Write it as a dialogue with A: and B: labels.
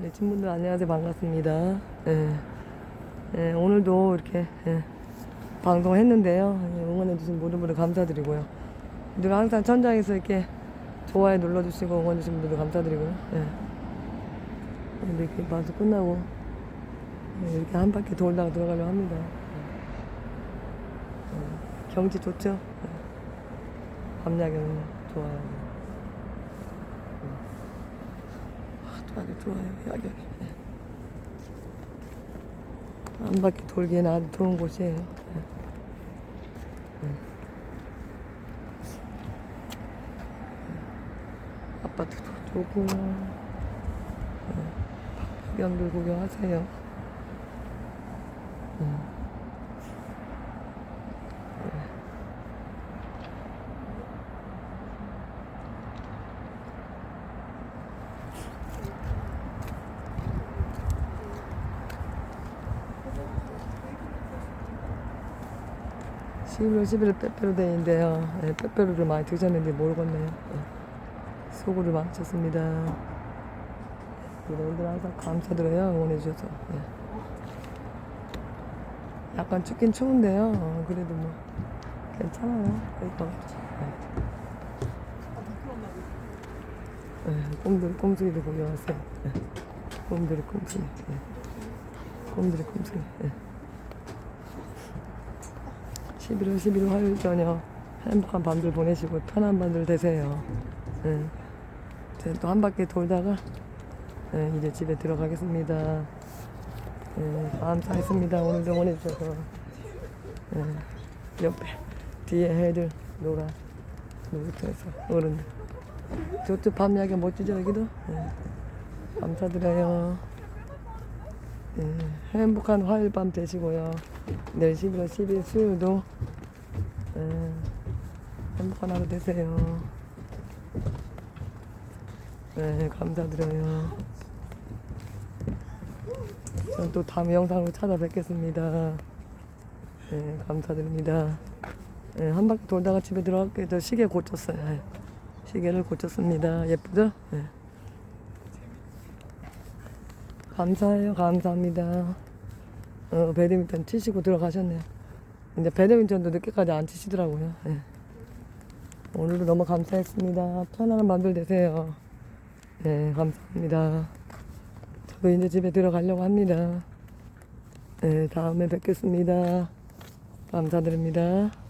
A: 네, 친구들 안녕하세요 반갑습니다. 예. 예, 오늘도 이렇게 예, 방송했는데요. 예, 응원해주신 모든 분들 감사드리고요. 늘 항상 천장에서 이렇게 좋아요 눌러주시고 응원해주신 분들 감사드리고요. 예. 예, 이렇게 방송 끝나고 예, 이렇게 한 바퀴 돌다가 들어가려고 합니다. 예. 예, 경치 좋죠? 예. 밤야경 좋아요. 아주 좋아요 야경이 네. 한 바퀴 돌기에는 아주 좋은 곳이에요 네. 네. 아파트도 좋고 네. 구경들 구경하세요 11월 11일 빼빼로데이인데요. 네, 빼빼로를 많이 드셨는지 모르겠네요. 네. 수고를 많으셨습니다. 여러분들 항상 감사드려요. 응원해주셔서. 네. 약간 춥긴 추운데요. 어, 그래도 뭐, 괜찮아요. 그러니까. 네. 네, 꼼들, 꼼수기도 구경하세요. 네. 꼼들이 꼼수기. 네. 꼼들이 꼼수기. 네. 11월 11일 화요일 저녁 행복한 밤들 보내시고 편한 밤들 되세요. 네. 이제 또한 바퀴 돌다가 네, 이제 집에 들어가겠습니다. 네, 감사했습니다. 오늘도 응원해주셔서 네, 옆에 뒤에 애들 놀아 놀이터에서 어른들 저쪽 밤 야경 멋지죠 여기도? 네. 감사드려요. 네, 행복한 화요일 밤 되시고요. 내일 11월 10일 수요일도 네, 행복한 하루 되세요. 네, 감사드려요. 전또 다음 영상으로 찾아뵙겠습니다. 네, 감사드립니다. 네, 한 바퀴 돌다가 집에 들어갈게요. 저 시계 고쳤어요. 네, 시계를 고쳤습니다. 예쁘죠? 네. 감사해요. 감사합니다. 어, 배드민턴 치시고 들어가셨네요. 이제 배드민턴도 늦게까지 안 치시더라고요. 예. 오늘도 너무 감사했습니다. 편안한 밤들 되세요. 네, 감사합니다. 저도 이제 집에 들어가려고 합니다. 네, 다음에 뵙겠습니다. 감사드립니다.